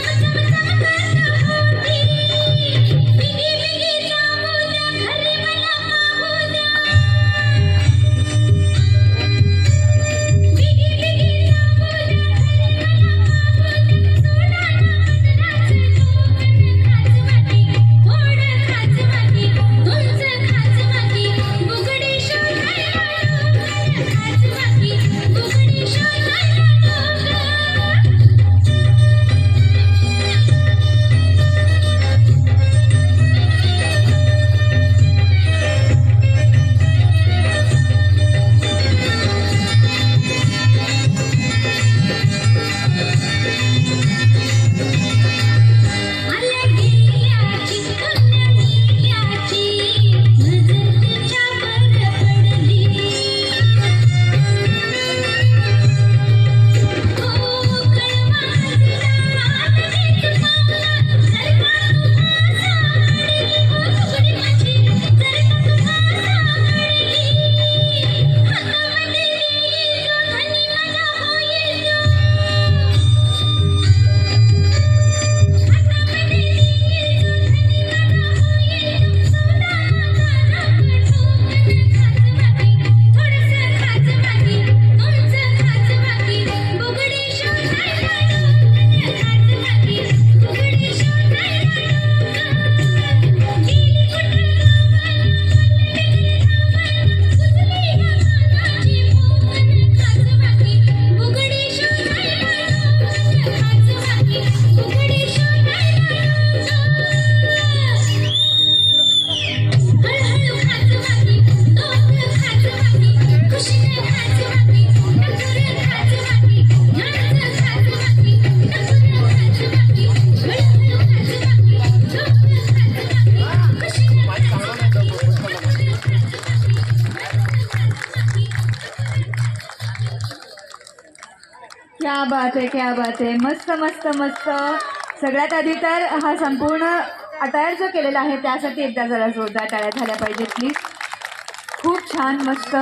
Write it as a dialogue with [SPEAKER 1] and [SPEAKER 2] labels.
[SPEAKER 1] Yeah. क्या बात आहे क्या बात आहे मस्त मस्त मस्त. सगळ्यात आधी तर हा संपूर्ण अटायर जो केलेला आहे त्यासाठी एकदा जरा जोरदार टाळ्या झाल्या पाहिजेत प्लीज खूप छान मस्त.